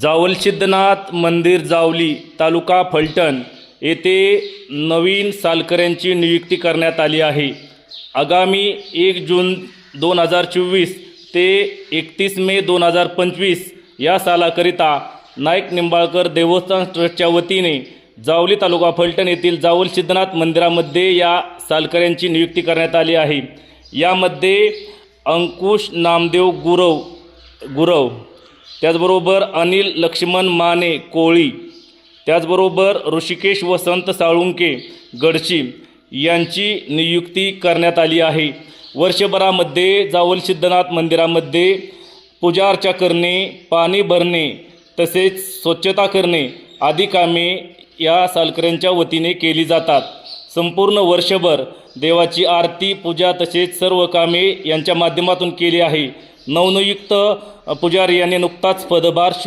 जावलसिद्धनाथ मंदिर जावली तालुका फलटण येथे नवीन सालकऱ्यांची नियुक्ती करण्यात आली आहे. आगामी एक जून दोन हजार चोवीस ते एकतीस मे दोन हजार पंचवीस या सालाकरिता नाईक निंबाळकर देवस्थान ट्रस्टच्या वतीने जावली तालुका फलटण येथील जावल सिद्धनाथ मंदिरामध्ये या सालकऱ्यांची नियुक्ती करण्यात आली आहे. यामध्ये अंकुश नामदेव गुरव गुरव त्याचबरोबर अनिल लक्ष्मण माने कोळी त्याचबरोबर ऋषिकेश वसंत साळुंके गडशी यांची नियुक्ती करण्यात आली आहे. वर्षभरामध्ये जावल सिद्धनाथ मंदिरामध्ये पूजा अर्चा करणे पाणी भरणे तसेच स्वच्छता करणे आदी कामे या सालकऱ्यांच्या वतीने केली जातात. संपूर्ण वर्षभर देवाची आरती पूजा तसेच सर्व कामे यांच्या माध्यमातून केली आहे. नवनियुक्त पुजारी यांनी नुकताच पदभार स्वी